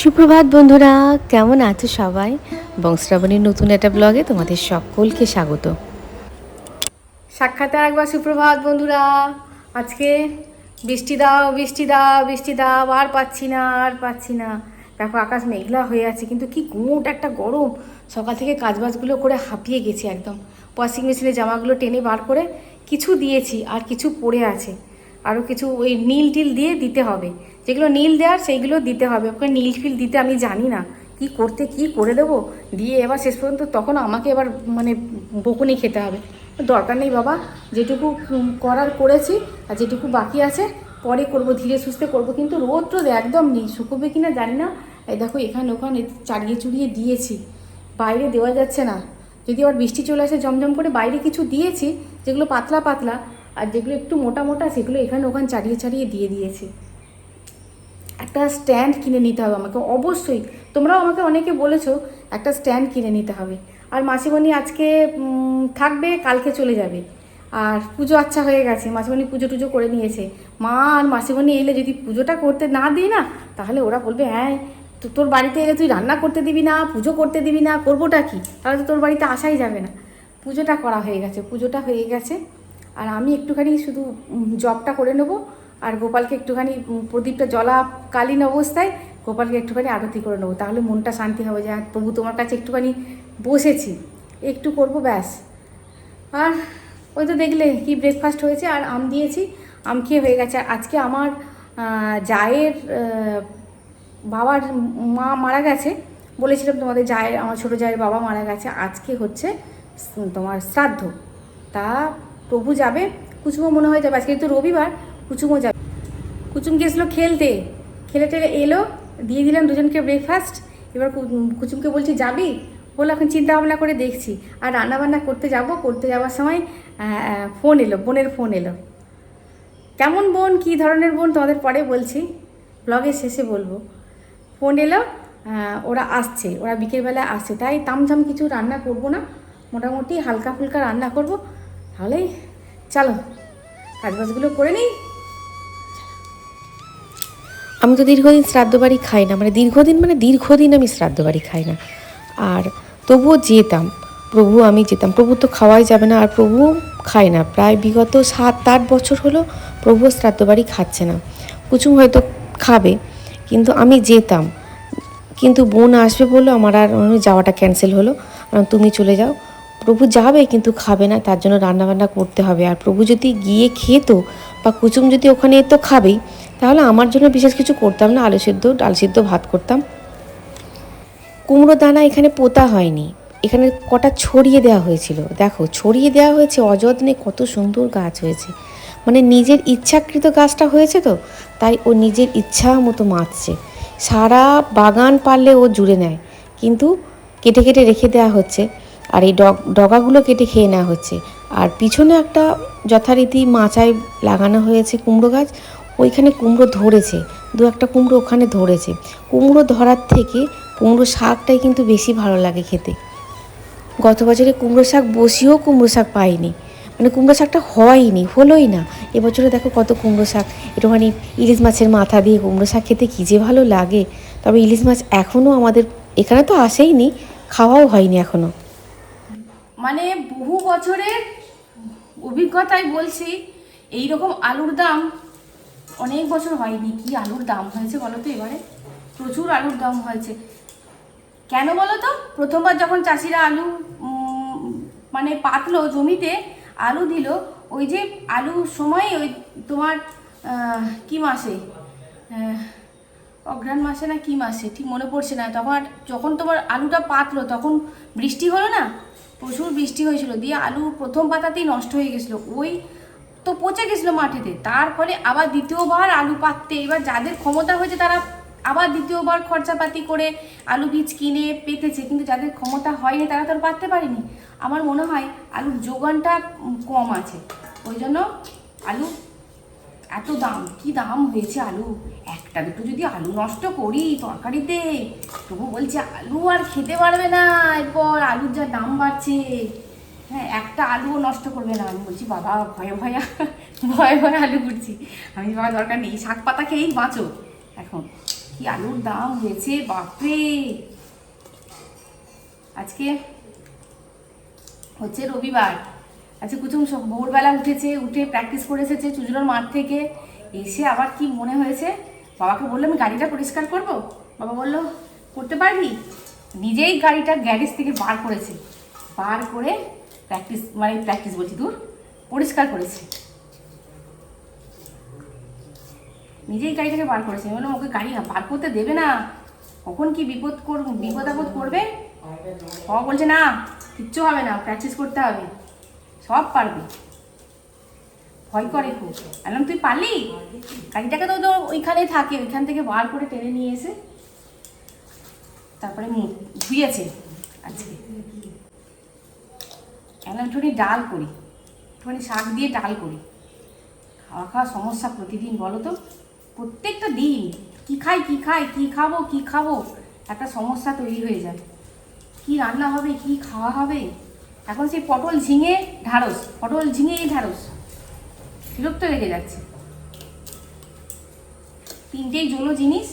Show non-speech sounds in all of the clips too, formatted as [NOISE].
সুপ্রভাত বন্ধুরা, কেমন আছো সবাই? বংশ্রাবণীর নতুন একটা ব্লগে তোমাদের সকলকে স্বাগত। সাক্ষাতে একবার সুপ্রভাত বন্ধুরা। আজকে বৃষ্টি দাও বৃষ্টি দাও বৃষ্টি দাও, আর পাচ্ছি না, আর পাচ্ছি না। দেখো আকাশ মেঘলা হয়ে আছে, কিন্তু কি গুঁট একটা গরম। সকাল থেকে কাজবাজগুলো করে হাঁপিয়ে গেছি একদম। ওয়াশিং মেশিনে জামাগুলো টেনে বার করে কিছু দিয়েছি, আর কিছু পড়ে আছে। আরও কিছু ওই নীল টিল দিয়ে দিতে হবে। যেগুলো নীল দেওয়ার, সেইগুলো দিতে হবে। ওকে নীল ফিল দিতে আমি জানি না। কি করতে, কি করে দেবো? দিয়ে এবার শেষ পর্যন্ত তখন আমাকে এবার মানে বকুনি খেতে হবে। দরকার নেই বাবা, যেটুকু করার করেছি আর যেটুকু বাকি আছে, পরে করব, ধীরে সুস্থে করব। কিন্তু রোদ রোদ একদম নেই, শুকোবে কি না জানি না। এই দেখো, এখানে ওখানে চাড়িয়ে চুড়িয়ে দিয়েছি। বাইরে দেওয়া যাচ্ছে না। যদি আবার বৃষ্টি চলে আসে, জমজম করে বাইরে কিছু দিয়েছি, যেগুলো পাতলা পাতলা, আর যেগুলো একটু মোটা মোটা, সেগুলো এখানে ওখানে চাড়িয়ে চাড়িয়ে দিয়ে দিয়েছি। একটা স্ট্যান্ড কিনে নিতে হবে আমাকে, অবশ্যই। তোমরাও আমাকে অনেকে বলেছ, একটা স্ট্যান্ড কিনে নিতে হবে। আর মাসিমণি আজকে থাকবে, কালকে চলে যাবে। আর পুজো আচ্ছা হয়ে গেছে, মাসিমণি পুজো টুজো করে নিয়েছে। মা আর মাসিমণি এলে যদি পুজোটা করতে না দিই না, তাহলে ওরা বলবে হ্যাঁ তো তোর বাড়িতে এলে তুই রান্না করতে দিবি না, পুজো করতে দিবি না, করবোটা কি? তাহলে তো তোর বাড়িতে আসাই যাবে না। পুজোটা করা হয়ে গেছে, পুজোটা হয়ে গেছে। আর আমি একটুখানি শুধু জবটা করে নেব। আর গোপালকে একটুখানি প্রদীপটা জ্বলাকালীন অবস্থায় গোপালকে একটুখানি আরতি করে নেব। তাহলে মনটা শান্তি হবে যে প্রভু তোমার কাছে একটুখানি বসেছি, একটু করব ব্যাস। আর ওই তো দেখলে কি ব্রেকফাস্ট হয়েছে, আর আম দিয়েছি, আম খেয়ে হয়ে গেছে। আর আজকে আমার জায়ের বাবার মা মারা গেছে বলেছিলাম তোমাদের জায়ের, আমার ছোটো জায়ের বাবা মারা গেছে। আজকে হচ্ছে, তোমার শ্রাদ্ধ। তা প্রভু যাবে কুচুমও মনে হয় যাবে। আজকে তো রবিবার কুচুমও যাবে। কুচুম গেছিল খেলতে। খেলে টেলে এলো, দিয়ে দিলাম দুজনকে ব্রেকফাস্ট এবার কুচুমকে বলছি, যাবি? বলে এখন চিন্তা ভাবনা করে দেখছি। আর রান্না বান্না করতে যাব, করতে যাওয়ার সময় ফোন এলো, বোনের ফোন এলো। কেমন বোন? কী ধরনের বোন? তোমাদের পরে বলছি। ব্লগের শেষে বলব। ফোন এলো ওরা আসছে, ওরা বিকেলবেলা আসছে। তাই তামঝাম কিছু রান্না করব না। মোটামুটি হালকা ফুলকা রান্না করব। তাহলেই, চলো, কাজবাজগুলো করে নিই। আমি তো দীর্ঘদিন শ্রাদ্ধ বাড়ি খাই না মানে দীর্ঘদিন মানে দীর্ঘদিন আমি শ্রাদ্ধ বাড়ি খাই না। আর তবুও যেতাম, প্রভু আমি যেতাম। প্রভু তো খাওয়াই যাবে না, আর প্রভু খায় না। প্রায় বিগত সাত আট বছর হলো প্রভু শ্রাদ্ধ বাড়ি খাচ্ছে না। কুচুম হয়তো খাবে, কিন্তু আমি যেতাম। কিন্তু বোন আসবে বলল, আমার আর যাওয়াটা ক্যান্সেল হলো। আর তুমি চলে যাও। প্রভু যাবে, কিন্তু খাবে না, তার জন্য রান্নাবান্না করতে হবে। আর প্রভু যদি গিয়ে খেত, বা কুচুম যদি ওখানে তো খাবেই তাহলে আমার জন্য বিশেষ কিছু করতাম না, আলু সিদ্ধ, ডাল সিদ্ধ, ভাত করতাম। কুমড়ো দানা এখানে পোতা হয়নি। এখানে কটা ছড়িয়ে দেওয়া হয়েছিল। দেখো, ছড়িয়ে দেওয়া হয়েছে অযত্নে কত সুন্দর গাছ হয়েছে। মানে নিজের ইচ্ছাকৃত গাছটা হয়েছে তো, তাই ও নিজের ইচ্ছা মতো মাতছে সারা বাগান পারলে ও জুড়ে নেয়, কিন্তু কেটে কেটে রেখে দেওয়া হচ্ছে, আর এই ডগ ডগাগুলো কেটে খেয়ে নেওয়া হচ্ছে। আর পিছনে একটা যথারীতি মাচায় লাগানো হয়েছে কুমড়ো গাছ ওইখানে কুমড়ো ধরেছে, দু একটা কুমড়ো ওখানে ধরেছে। কুমড়ো ধরার থেকে কুমড়ো শাকটাই কিন্তু বেশি ভালো লাগে খেতে। গত বছরে কুমড়ো শাক বসিয়েও কুমড়ো শাক পাইনি। মানে কুমড়ো শাকটা হয়নি, হলোই না। এবছরে দেখো কত কুমড়ো শাক। একটুখানি ইলিশ মাছের মাথা দিয়ে কুমড়ো শাক খেতে কী যে ভালো লাগে। তবে ইলিশ মাছ এখনও আমাদের, এখানে তো আসেইনি, খাওয়াও হয়নি এখনও মানে বহু বছরের অভিজ্ঞতায় বলছি এই রকম আলুর দাম অনেক বছর হয়নি। কি আলুর দাম হয়েছে বলো তো এবারে? প্রচুর আলুর দাম হয়েছে। কেন বলো তো? প্রথমবার যখন চাষিরা আলু মানে পাতলো জমিতে, আলু দিল, ওই যে আলুর সময় ওই তোমার কি মাসে? অঘ্রাণ মাসে না কি মাসে? ঠিক মনে পড়ছে না। তখন যখন তোমার আলুটা পাতলো তখন বৃষ্টি হলো না? প্রচুর বৃষ্টি হয়েছিল। দিয়ে আলু প্রথম পাতাতেই নষ্ট হয়ে গেছিল। ওই তো পচে গেছিল মাটিতে। তার ফলে আবার দ্বিতীয়বার আলু পাততে। এবার যাদের ক্ষমতা হয়েছে তারা আবার দ্বিতীয়বার খরচাপাতি করে আলু বীজ কিনে পেতেছে। কিন্তু যাদের ক্ষমতা হয়নি তারা তো আর পাততে পারেনি। আমার মনে হয় আলুর যোগানটা কম আছে। ওই জন্য আলু এত দাম। কি দাম হয়েছে আলু? একটা দুটো যদি আলু নষ্ট করি তরকারিতে, তবু বলছে আলু আর খেতে পারবে না। এরপর আলুর যা দাম বাড়ছে। হ্যাঁ একটা আলুও নষ্ট করবে না। আমি বলছি, বাবা, ভয়ে ভয়া, ভয়ে ভয়ে আলু ঘুরছি আমি বাবা দরকার নেই, শাক পাতা খেয়েই বাঁচো। এখন কি আলুর দাম হয়েছে, বাপরে! আজকে হচ্ছে রবিবার। আজকে কুচুম, সব ভোরবেলা উঠেছে, উঠে প্র্যাকটিস করে এসেছে চুজুরোর মাঠ থেকে। এসে আবার কি মনে হয়েছে? বাবাকে বলল আমি গাড়িটা পরিষ্কার করব? বাবা বলল, করতে পারবি? নিজেই গাড়িটা গ্যারেজ থেকে বার করেছে। বার করে প্র্যাকটিস মানে প্র্যাকটিস বলছি, দূর। পরিষ্কার করেছে। নিজেই গাড়িটাকে বার করেছে। আমি বললাম, ওকে গাড়ি বার করতে দেবে না। কখন কি বিপদ কর বিপদ আপদ করবে? বাবা বলছে, না, কিচ্ছু হবে না, প্র্যাকটিস করতে হবে। সব পারবে। ভয় করে খুব। বললাম, তুই পারলি? গাড়িটাকে তো তো ওইখানেই থাকে, ওইখান থেকে বার করে টেনে নিয়ে এসে তারপরে ধুয়েছে আজকে এখন একটুখানি ডাল করি। একটুখানি শাক দিয়ে ডাল করি। খাওয়া খাওয়া সমস্যা প্রতিদিন বলো তো? প্রত্যেকটা দিন। কি খাই কি খাই, কি খাব কি খাব? একটা সমস্যা তৈরি হয়ে যায়। কি রান্না হবে, কি খাওয়া হবে? এখন সেই পটল ঝিঙে ঢাড়স পটল ঝিঙে ঢাড়স বিরক্ত লেগে যাচ্ছে। তিনটেই জলো জিনিস।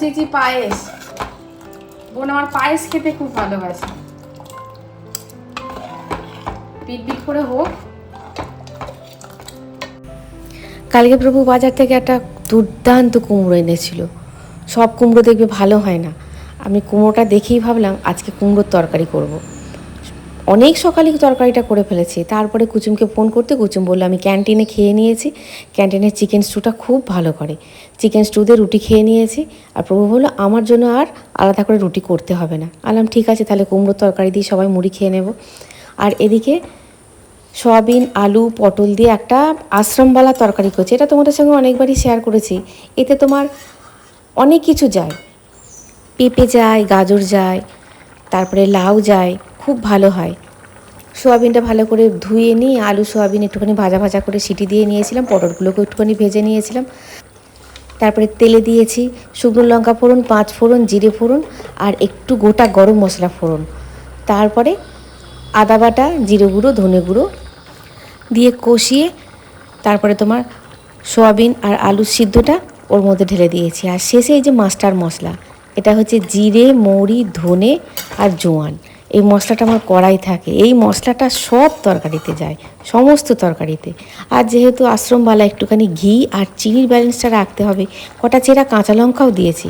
বসিয়েছি পায়েস? বোন আমার পায়েস খেতে খুব ভালোবাসে। পিট করে হোক। কালকে প্রভু বাজার থেকে একটা দুর্দান্ত কুমড়ো এনেছিল। সব কুমড়ো দেখবে ভালো হয় না। আমি কুমড়োটা দেখেই ভাবলাম আজকে কুমড়োর তরকারি করব। অনেক সকালে তরকারিটা করে ফেলেছি। তারপরে কুচুমকে ফোন করতে কুচুম বলল, আমি ক্যান্টিনে খেয়ে নিয়েছি। ক্যান্টিনের চিকেন স্টুটা খুব ভালো করে। চিকেন স্টু দিয়ে রুটি খেয়ে নিয়েছি। আর প্রভু বলল, আমার জন্য আর আলাদা করে রুটি করতে হবে না। আলাম ঠিক আছে, তাহলে কুমড়োর তরকারি দিয়ে সবাই মুড়ি খেয়ে নেব। আর এদিকে সয়াবিন, আলু, পটল দিয়ে একটা আশ্রমবালা তরকারি করছি। এটা তোমাদের সঙ্গে অনেকবারই শেয়ার করেছি। এতে তোমার অনেক কিছু যায়। পেঁপে যায়, গাজর যায়, তারপরে লাউ যায় খুব ভালো হয়। সোয়াবিনটা ভালো করে ধুয়ে নিয়ে আলু, সোয়াবিন একটুখানি ভাজা ভাজা করে সিটি দিয়ে নিয়েছিলাম পটলগুলোকে একটুখানি ভেজে নিয়েছিলাম। তারপরে তেলে দিয়েছি শুকনো লঙ্কা ফোড়ন, পাঁচ ফোড়ন, জিরে ফোড়ন আর একটু গোটা গরম মশলা ফোড়ন। তারপরে আদা বাটা, জিরে গুঁড়ো, ধনে গুঁড়ো দিয়ে কষিয়ে তারপরে তোমার সোয়াবিন আর আলু সিদ্ধটা ওর মধ্যে ঢেলে দিয়েছি। আর শেষে এই যে মাস্টার মশলা, এটা হচ্ছে জিরে, মৌরি, ধনে আর জোয়ান। এই মশলাটা আমার কড়াই থাকে। এই মশলাটা সব তরকারিতে যায়, সমস্ত তরকারিতে। আর যেহেতু আশ্রমবালা একটুখানি ঘি আর চিনির ব্যালেন্সটা রাখতে হবে, কটা চেরা কাঁচা লঙ্কাও দিয়েছি।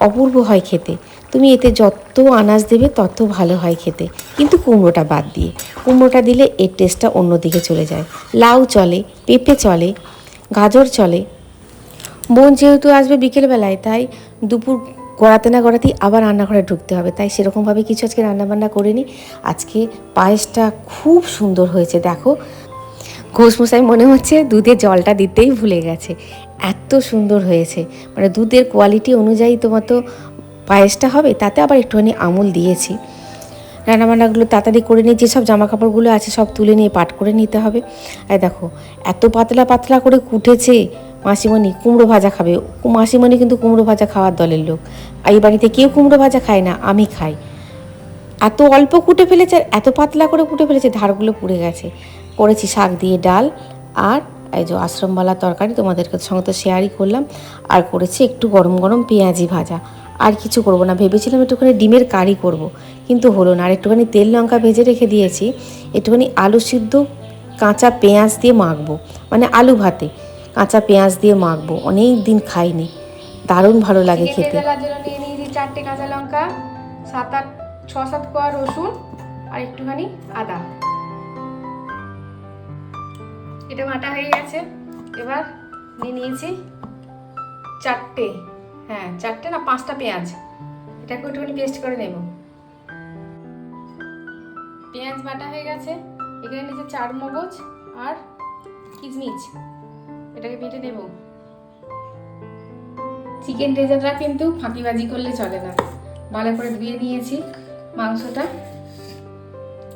অপূর্ব হয় খেতে। তুমি এতে যত আনাজ দেবে, তত ভালো হয় খেতে। কিন্তু কুমড়োটা বাদ দিয়ে। কুমড়োটা দিলে এর টেস্টটা অন্যদিকে চলে যায়। লাউ চলে, পেঁপে চলে, গাজর চলে। বোন যেহেতু আসবে বিকেলবেলায়, তাই দুপুর গড়াতে না গড়াতেই আবার রান্নাঘরে ঢুকতে হবে। তাই সেরকমভাবে কিছু আজকে রান্নাবান্না করিনি। আজকে পায়েসটা খুব সুন্দর হয়েছে, দেখো। ঘোষমশাই মনে হচ্ছে দুধে জলটা দিতেই ভুলে গেছে। এত সুন্দর হয়েছে। মানে দুধের কোয়ালিটি অনুযায়ী তোমার তো পায়েসটা হবে, তাতে আবার একটুখানি আমুল দিয়েছি। রান্নাবান্নাগুলো তাড়াতাড়ি করে নিয়ে, যেসব জামা কাপড়গুলো আছে সব তুলে নিয়ে পাট করে নিতে হবে। আর দেখো, এত পাতলা পাতলা করে কুটেছে। মাসিমণি কুমড়ো ভাজা খাবে। মাসিমণি কিন্তু কুমড়ো ভাজা খাওয়ার দলের লোক। এই বাড়িতে কেউ কুমড়ো ভাজা খায় না, আমি খাই। এত অল্প কুটে ফেলেছে আর এত পাতলা করে কুটে ফেলেছে, ধারগুলো পুড়ে গেছে। করেছি শাক দিয়ে ডাল আর এই যে আশ্রমবালা তরকারি তোমাদেরকে সঙ্গে তো শেয়ারই করলাম। আর করেছি একটু গরম গরম পেঁয়াজি ভাজা। আর কিছু করব না, ভেবেছিলাম একটুখানি ডিমের কারি করব, কিন্তু হলো না। আর একটুখানি তেল লঙ্কা ভেজে রেখে দিয়েছি, একটুখানি আলু সিদ্ধ কাঁচা পেঁয়াজ দিয়ে মাখবো মানে আলু ভাতে। কাঁচা পেঁয়াজ দিয়ে মাখবো। অনেক দিন খাইনি। দারুণ ভালো লাগে খেতে। নিয়ে নিয়েছি চারটে কাঁচা লঙ্কা সাত আট ছ সাত কোয়া রসুন আর একটুখানি আদা। এটা বাটা হয়ে গেছে। এবার নিয়ে নিয়েছি চারটে হ্যাঁ চারটে না পাঁচটা পেঁয়াজ। এটাকে একটুখানি পেস্ট করে নেব। পেঁয়াজ বাটা হয়ে গেছে। এখানে নিয়েছে চার মগজ আর কিচমিচ এটাকে বেটে নেব। চিকেন ডেজারটা কিন্তু ফাঁকিবাজি করলে চলে না। ভালো করে ধুয়ে নিয়েছি মাংসটা।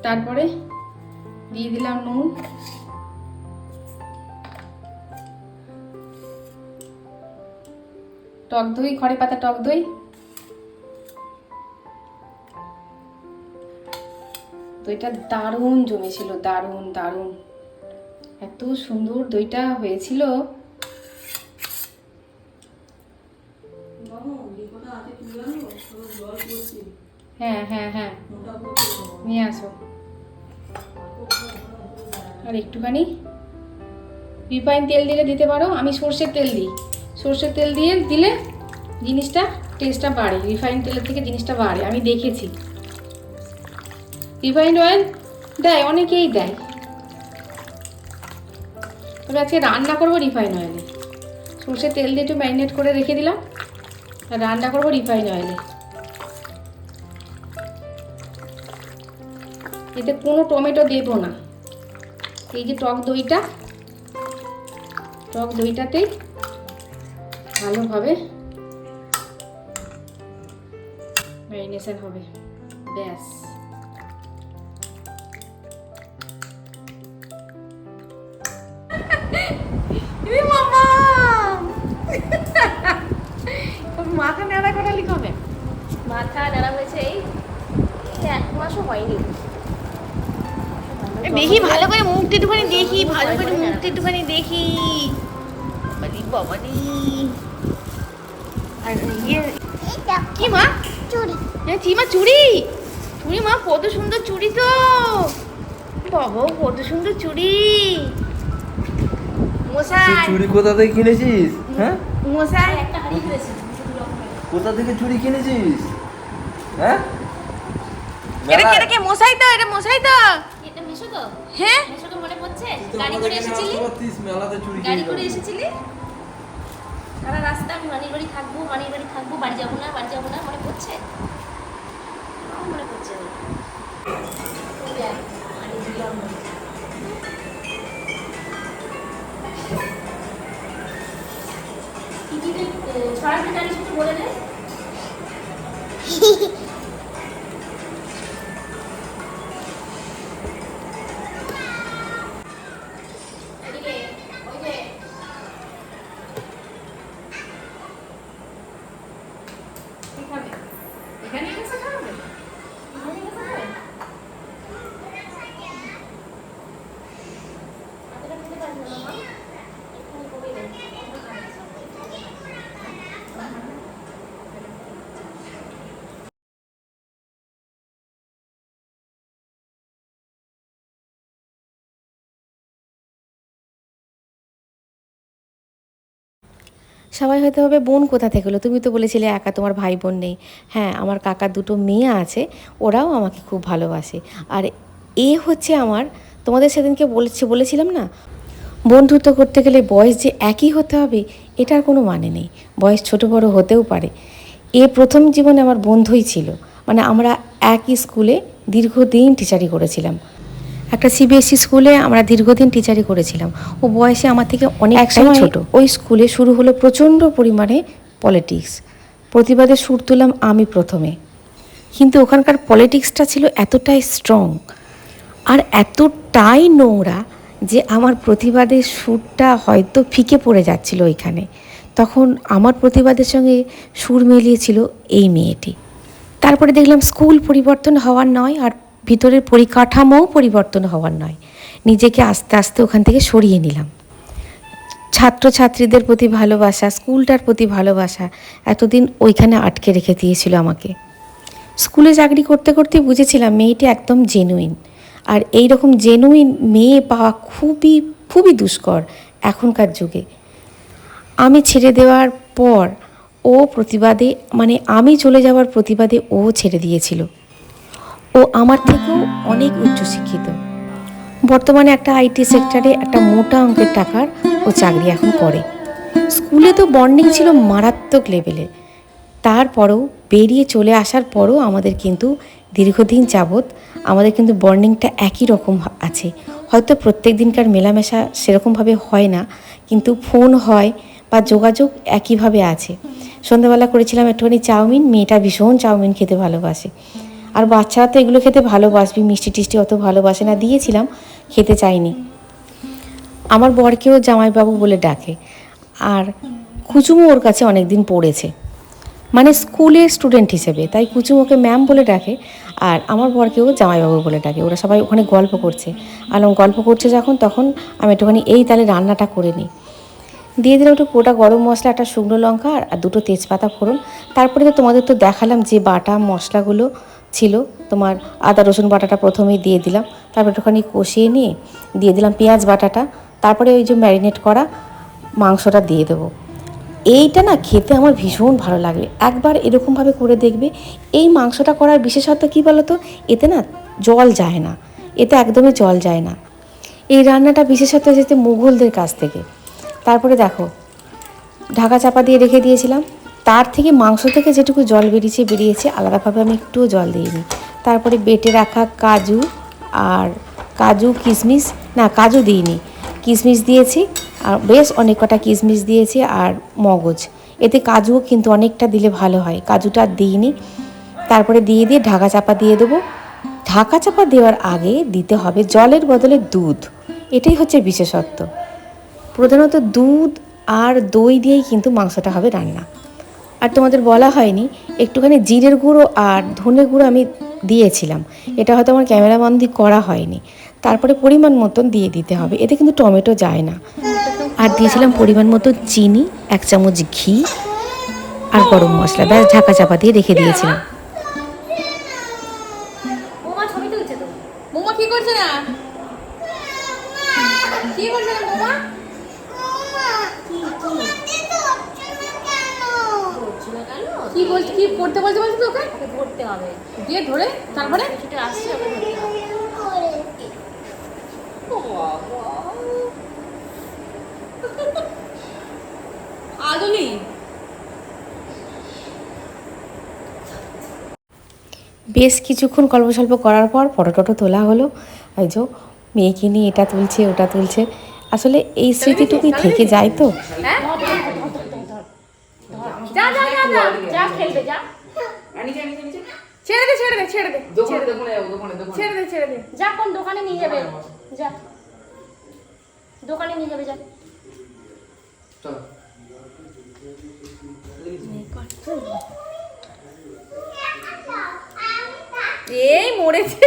তারপরে দিয়ে দিলাম নুন। টক দই, খড়ে পাতা টক দই। দইটা দারুণ জমেছিল, দারুণ দারুণ। এত সুন্দর দইটা হয়েছিল। হ্যাঁ হ্যাঁ হ্যাঁ। নিয়ে আসো। আর একটুখানি রিফাইন তেল দিলে দিতে পারো। আমি সর্ষের তেল দিই। সর্ষের তেল দিয়ে দিলে জিনিসটা টেস্টটা বাড়ে। রিফাইন তেলের থেকে জিনিসটা বাড়ে। আমি দেখেছি। রিফাইন্ড অয়েল দেয় অনেকেই দেয়। তবে আজকে রান্না করব রিফাইন অয়েলে। সর্ষের তেল দিয়ে একটু ম্যারিনেট করে রেখে দিলাম। আর রান্না করব রিফাইন অয়েলে। এতে কোনো টমেটো দেবো না। এই যে টক দইটা, টক দইটাতেই ভালোভাবে ম্যারিনেশন হবে। ব্যাস। এই হয়নি। দেখি ভালো করে মুখটা একটুখানি দেখি ভালো করে মুখটা একটুখানি দেখি। বাবারি বাবারি আর ইয়ে কি মা? চুড়ি। হ্যাঁ কি মা চুড়ি? চুড়ি মা কত সুন্দর চুড়ি তো। বাবা কত সুন্দর চুড়ি। মশাই। চুড়ি কোথা থেকে কিনেছিস? হ্যাঁ? মশাই। একটা হারিয়ে ফেলেছে কোথা থেকে চুড়ি কিনেছিস? হ্যাঁ? এটা মেলায়? এটা কে মশাই তো এটা মশাই তো? এটা মিশো তো। হ্যাঁ? মিশোকে মনে পড়ছে? গাড়ি করে এসেছিলি? মেলাতে গাড়ি করে এসেছিলি? সারা রাস্তা আমি মানির বাড়ি থাকব মানির বাড়ি থাকব বাড়ি যাব না বাড়ি যাব না মনে পড়ছে? মনে পড়ছে ছড়াতে জানিস একটু বলে দে [LAUGHS] এদিকে, ওই যে, এখানে এখানে এসে খাবে এখানে গেছে খাবে? হাতেটা খেতে পারিস না, মামা? এক্ষুনি কমিয়ে দে। সবাই হয়তো হবে বোন কোথা থেকে হলো তুমি তো বলেছিলে একা তোমার ভাই বোন নেই। হ্যাঁ আমার কাকার দুটো মেয়ে আছে, ওরাও আমাকে খুব ভালোবাসে। আর এ হচ্ছে আমার, তোমাদের সেদিনকে বলেছি, বলেছিলাম না? বন্ধুত্ব করতে গেলে বয়স যে একই হতে হবে, এটার কোনো মানে নেই। বয়স ছোট বড় হতেও পারে। এ প্রথম জীবনে আমার বন্ধুই ছিল। মানে আমরা একই স্কুলে দীর্ঘদিন টিচারি করেছিলাম। একটা সিবিএসসি স্কুলে আমরা দীর্ঘদিন টিচারি করেছিলাম। ও বয়সে আমার থেকে অনেক সময় ছোট। ওই স্কুলে শুরু হলো প্রচণ্ড পরিমাণে পলিটিক্স প্রতিবাদে সুর তুললাম আমি প্রথমে। কিন্তু ওখানকার পলিটিক্সটা ছিল এতটাই স্ট্রং আর এতটাই নোংরা যে আমার প্রতিবাদের সুরটা হয়তো ফিকে পড়ে যাচ্ছিল ওইখানে। তখন আমার প্রতিবাদের সঙ্গে সুর মিলিয়েছিল এই মেয়েটি। তারপরে দেখলাম স্কুল পরিবর্তন হওয়ার নয় আর ভিতরের পরিকাঠামোও পরিবর্তন হওয়ার নয়। নিজেকে আস্তে আস্তে ওখান থেকে সরিয়ে নিলাম। ছাত্রছাত্রীদের প্রতি ভালোবাসা, স্কুলটার প্রতি ভালোবাসা এতদিন ওইখানে আটকে রেখে দিয়েছিল আমাকে। স্কুলে চাকরি করতে করতে বুঝেছিলাম মেয়েটি একদম জেনুইন আর এই রকম জেনুইন মেয়ে পাওয়া খুবই খুবই দুষ্কর এখনকার যুগে। আমি ছেড়ে দেওয়ার পর ও প্রতিবাদে মানে আমি চলে যাওয়ার প্রতিবাদে ও ছেড়ে দিয়েছিল। ও আমার থেকেও অনেক উচ্চশিক্ষিত। বর্তমানে একটা আইটি সেক্টরে একটা মোটা অঙ্কের টাকার ও চাকরি এখন করে। স্কুলে তো বন্ডিং ছিল মারাত্মক লেভেলে তারপরেও বেরিয়ে চলে আসার পরও আমাদের কিন্তু দীর্ঘদিন যাবৎ আমাদের কিন্তু বন্ডিংটা একই রকম আছে। হয়তো প্রত্যেক দিনকার মেলামেশা সেরকমভাবে হয় না, কিন্তু ফোন হয় বা যোগাযোগ একইভাবে আছে। সন্ধ্যাবেলা করেছিলাম একটুখানি চাউমিন, মেয়েটা ভীষণ চাউমিন খেতে ভালোবাসে। আর বাচ্চারা তো এগুলো খেতে ভালোবাসবি, মিষ্টি টিষ্টি অত ভালোবাসে না, দিয়েছিলাম, খেতে চাইনি। আমার বরকেও জামাইবাবু বলে ডাকে। আর কুচুমো ওর কাছে অনেক দিন পড়েছে। মানে স্কুলের স্টুডেন্ট হিসেবে, তাই কুচুমোকে ম্যাম বলে ডাকে আর আমার বরকেও জামাইবাবু বলে ডাকে। ওরা সবাই ওখানে গল্প করছে। আলম গল্প করছে যখন, তখন আমি একটুখানি এই তালে রান্নাটা করে নিই। দিয়ে দিলাম একটু গোটা গরম মশলা, একটা শুকনো লঙ্কা আর আর দুটো তেজপাতা ফোড়ন। তারপরে তো তোমাদের তো দেখালাম যে বাটা মশলাগুলো ছিল, তোমার আদা, রসুন বাটাটা প্রথমেই দিয়ে দিলাম। তারপর একটুখানি কষিয়ে নিয়ে দিয়ে দিলাম পেঁয়াজ বাটাটা। তারপরে ওই যে ম্যারিনেট করা মাংসটা দিয়ে দেবো। এইটা না খেতে আমার ভীষণ ভালো লাগবে। একবার এরকমভাবে করে দেখবে, এই মাংসটা করার বিশেষত্ব কী বলো তো এতে না জল যায় না। এতে একদমই জল যায় না। এই রান্নাটা বিশেষত এসেছে মুঘলদের কাছ থেকে। তারপরে দেখো, ঢাকা চাপা দিয়ে রেখে দিয়েছিলাম। তার থেকে মাংস থেকে যেটুকু জল বেরিয়েছে বেরিয়েছে, আলাদাভাবে আমি একটুও জল দিইনি। তারপরে বেটে রাখা কাজু আর কাজু কিশমিশ না, কাজু দিইনি। কিশমিশ দিয়েছি, আর বেশ অনেক কটা কিশমিশ দিয়েছি আর মগজ। এতে কাজুও কিন্তু অনেকটা দিলে ভালো হয়। কাজুটা দিইনি। তারপরে দিয়ে দিয়ে ঢাকা চাপা দিয়ে দেবো। ঢাকা চাপা দেওয়ার আগে দিতে হবে জলের বদলে দুধ। এটাই হচ্ছে বিশেষত্ব। প্রধানত দুধ আর দই দিয়েই কিন্তু মাংসটা হবে রান্না। আর তোমাদের বলা হয়নি, একটুখানি জিরের গুঁড়ো আর ধনে গুঁড়ো আমি দিয়েছিলাম। এটা হয়তো আমার ক্যামেরাবন্দি করা হয়নি। তারপরে পরিমাণ মতন দিয়ে দিতে হবে। এতে কিন্তু টমেটো যায় না। আর দিয়েছিলাম পরিমাণ মতো চিনি, এক চামচ ঘি আর গরম মশলা। ব্যাস ঢাকা চাপা দিয়ে রেখে দিয়েছিলাম। কি করছে না? কি করছে না বৌমা কি বলছে কি পড়তে বলছে বলছে তোকে পড়তে হবে দিয়ে ধরে তারপরে কিছুটা আসছে ওকে ধরতে হবে আদুলি বেশ কিছুক্ষণ গল্প সল্প করার পর ফটো টটো তোলা হলো ওই যে মেয়েকে নিয়ে এটা তুলছে ওটা তুলছে আসলে এই স্মৃতিটুকুই থেকে যায় তো হ্যাঁ যা যা দে ছেড়ে দে ছেড়ে দে ছেড়ে দে। ছেড়ে দে ছেড়ে দে। যা কোন দোকানে নিয়ে যাবে? যা। দোকানে নিয়ে যাবে যা। এই মরেছে।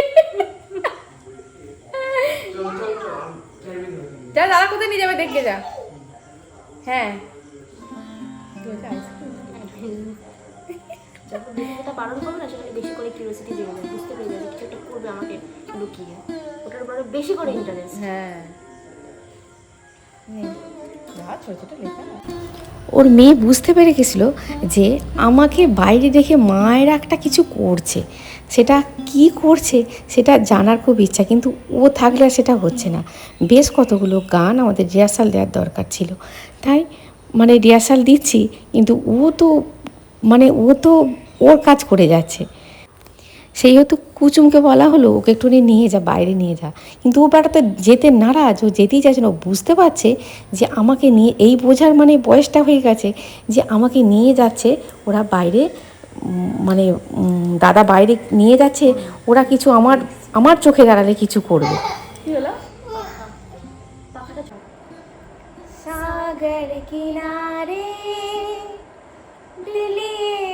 যা দাদা কোথায় নিয়ে যাবে দেখে যা। হ্যাঁ। যখন যেটা বারণ করবে না সেখানে বেশি করে কিউরিয়াসিটি জেগে বুঝতে পেরে যাবে কিছু একটা করবে আমাকে লুকিয়ে। ওটার উপরে বেশি করে ইন্টারেস্ট হ্যাঁ। নে, যা ছোট ছোট লেখা। ওর মেয়ে বুঝতে পেরে গেছিল যে আমাকে বাইরে রেখে মায়ের একটা কিছু করছে। সেটা কি করছে সেটা জানার খুব ইচ্ছা কিন্তু ও থাকলে আর সেটা হচ্ছে না। বেশ কতগুলো গান আমাদের রিহার্সাল দেওয়ার দরকার ছিল। তাই মানে রিহার্সাল দিচ্ছি, কিন্তু ও তো মানে ও তো ওর কাজ করে যাচ্ছে। সেই হয়তো কুচুমকে বলা হলো, ওকে একটুখানি নিয়ে যা, বাইরে নিয়ে যা। কিন্তু ও বেটাতে যেতে নারাজ, ও যেতেই চাইছে না। ও বুঝতে পারছে যে আমাকে নিয়ে, এই বোঝার মানে বয়সটা হয়ে গেছে যে আমাকে নিয়ে যাচ্ছে, ওরা বাইরে মানে দাদা বাইরে নিয়ে যাচ্ছে, ওরা কিছু আমার আমার চোখে দাঁড়ালে কিছু করবে। হলো? सागर किनारे दिले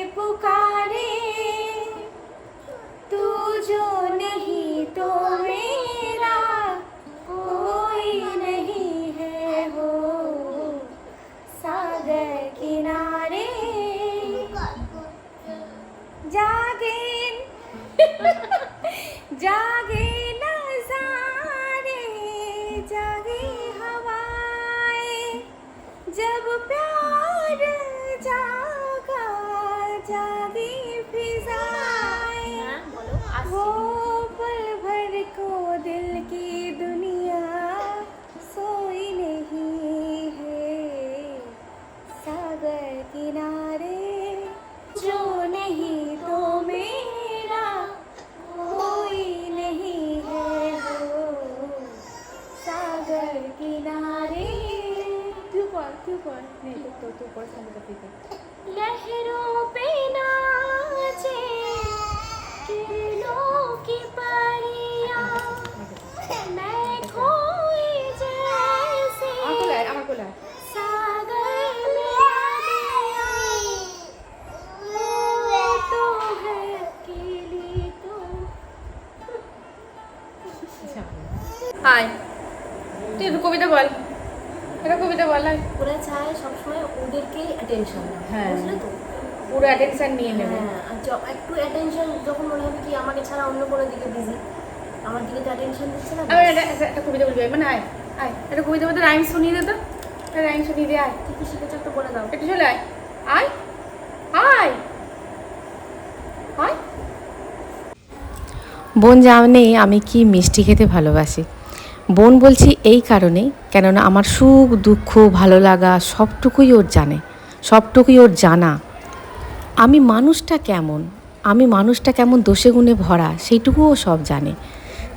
আয় তুই একটু কবিতা বল। একটা কবিতা বল। ওরা চায় সবসময় ওদেরকেই অ্যাটেনশন হ্যাঁ। বুঝলে তো? পুরো অ্যাটেনশন নিয়ে নেবে। হ্যাঁ আর একটু অ্যাটেনশন যখন মনে হবে কি আমাকে ছাড়া অন্য কোনো দিকে বিজি আমার দিকে তো অ্যাটেনশন দিচ্ছে না আমি একটা কবিতা বলবি মানে আয় আয় একটা কবিতা বলতে রাইম শুনিয়ে দে তো। একটা রাইম শুনিয়ে দে আয় কি কি শিখেছো একটু বলে দাও। একটু চলে আয়। আয় আয় আয় বোন জানে আমি কি মিষ্টি খেতে ভালোবাসি? বোন বলছি এই কারণেই কেননা আমার সুখ দুঃখ ভালো লাগা সবটুকুই ওর জানে সবটুকুই ওর জানা। আমি মানুষটা কেমন? আমি মানুষটা কেমন দোষে গুণে ভরা সেইটুকুও সব জানে।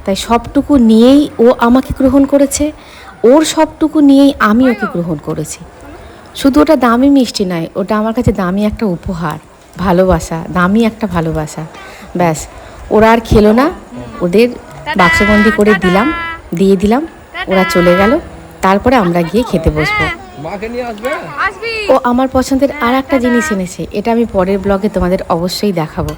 তাই সবটুকু নিয়েই ও আমাকে গ্রহণ করেছে ওর সবটুকু নিয়েই আমি ওকে গ্রহণ করেছি। শুধু ওটা দামি মিষ্টি নয় ওটা আমার কাছে দামি একটা উপহার ভালোবাসা দামি একটা ভালোবাসা। ব্যাস ওরা আর খেলো না ওদের বাক্সবন্দি করে দিলাম। দিয়ে দিলাম ওরা চলে গেল তারপরে আমরা গিয়ে খেতে বসবো। মাকে নিয়ে আসবে? আসবি। ও আমার পছন্দের আর একটা জিনিস এনেছে এটা আমি পরের ব্লগে তোমাদের অবশ্যই দেখাবো।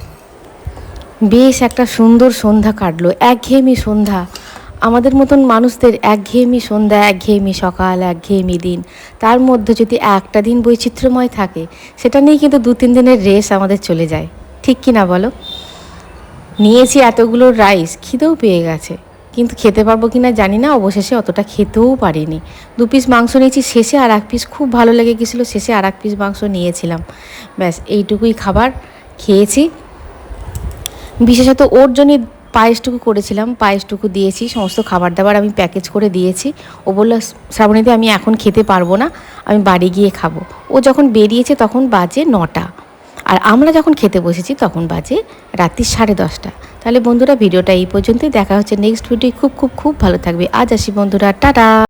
বেশ একটা সুন্দর সন্ধ্যা কাটলো একঘেয়েমি সন্ধ্যা। আমাদের মতন মানুষদের একঘেয়েমি সন্ধ্যা একঘেয়েমি সকাল একঘেয়েমি দিন। তার মধ্যে যদি একটা দিন বৈচিত্র্যময় থাকে সেটা নিয়ে কিন্তু দু তিন দিনের রেস আমাদের চলে যায়। ঠিক কি না বলো? নিয়েছি এতগুলো রাইস খিদেও পেয়ে গেছে। কিন্তু খেতে পারব কি না জানি না, অবশেষে অতটা খেতেও পারিনি। দু পিস মাংস নিয়েছি, শেষে আর এক পিস খুব ভালো লেগে গেছিল শেষে আর এক পিস মাংস নিয়েছিলাম। ব্যাস, এইটুকুই খাবার খেয়েছি। বিশেষত ওর জন্য পায়েসটুকু করেছিলাম, পায়েসটুকু দিয়েছি, সমস্ত খাবার দাবার আমি প্যাকেজ করে দিয়েছি। ও বলল শ্রাবণীতে আমি এখন খেতে পারব না, আমি বাড়ি গিয়ে খাব। ও যখন বেরিয়েছে তখন বাজে নটা। আর আমরা যখন খেতে বসেছি, তখন বাজে রাত্রি সাড়ে দশটা। তাহলে বন্ধুরা, ভিডিওটা এই পর্যন্তই। দেখা হচ্ছে নেক্সট ভিডিও খুব খুব খুব ভালো থাকবে। আজ আসি বন্ধুরা। টাটা!